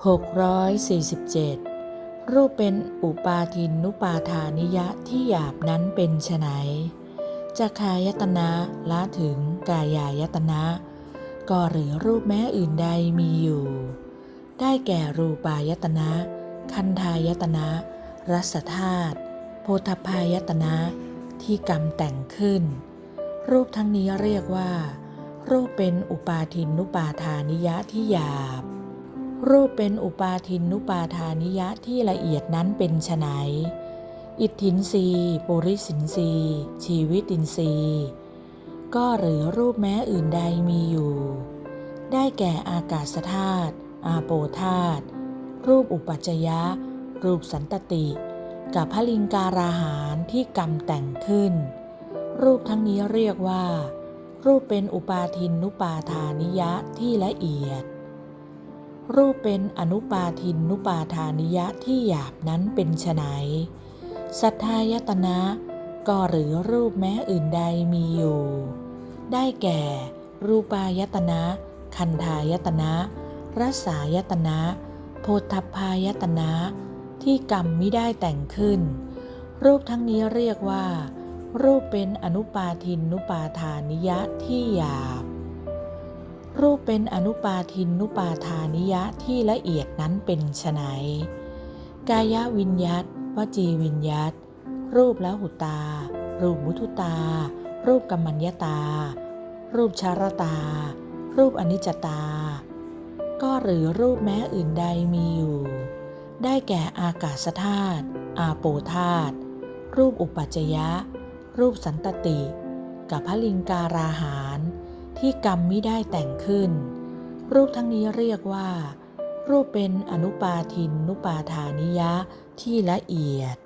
647 รูปเป็นอุปาทินนุปาทานิยะที่หยาบนั้นเป็นไฉนจักขายตนะละถึงกายายตนะ ก็หรือรูปแม้อื่นใดมีอยู่ ได้แก่รูปายตนะ คันธายตนะ รัสธาตุโพธพายตนะ ที่กรรมแต่งขึ้น รูปทั้งนี้เรียกว่า รูปเป็นอุปาทินนุปาทานิยะที่หยาบ รูปเป็นอุปาทินนุปาทานิยะที่ละเอียดนั้นเป็นไฉนอิทธินรีปุริสินรีชีวิตินรีก็หรือรูปแม้อื่นใดมีอยู่ ได้แก่อากาศธาตุอาโปธาตุรูปอุปัจจยะ รูปสันตติ กับพลิงการาหารที่กรรมแต่งขึ้น รูปทั้งนี้เรียกว่า รูปเป็นอุปาทินนุปาทานิยะที่ละเอียด รูปเป็นอนุปาทินนุปาทานิยะที่หยาบนั้นเป็นไฉนสัทธายตนะ ก็หรือรูปแม้อื่นใดมีอยู่ ได้แก่ รูปายตนะ คันธายตนะรสายตนะ โพธพายตนะ ที่กรรมมิได้แต่งขึ้น รูปทั้งนี้เรียกว่า รูปเป็นอนุปาทินนุปาทานิยะที่หยาบ รูปเป็นอนุปาทินนุปาทานิยะที่ละเอียดนั้นเป็นไฉนกายวิญยัตวจีวิญยัตรูปแล้วหุตา รูปมุทุตา รูปกัมมัญญตา รูปชารตา รูปอนิจจตา ก็หรือรูปแม้อื่นใดมีอยู่ ได้แก่อากาศธาตุอาโปธาตุรูปอุปัจจยะ รูปสันตติ กับพลิงการาหาร ที่กรรมไม่ได้แต่งขึ้น รูปทั้งนี้เรียกว่า รูปเป็นอนุปาทินนุปาทานิยะที่ละเอียด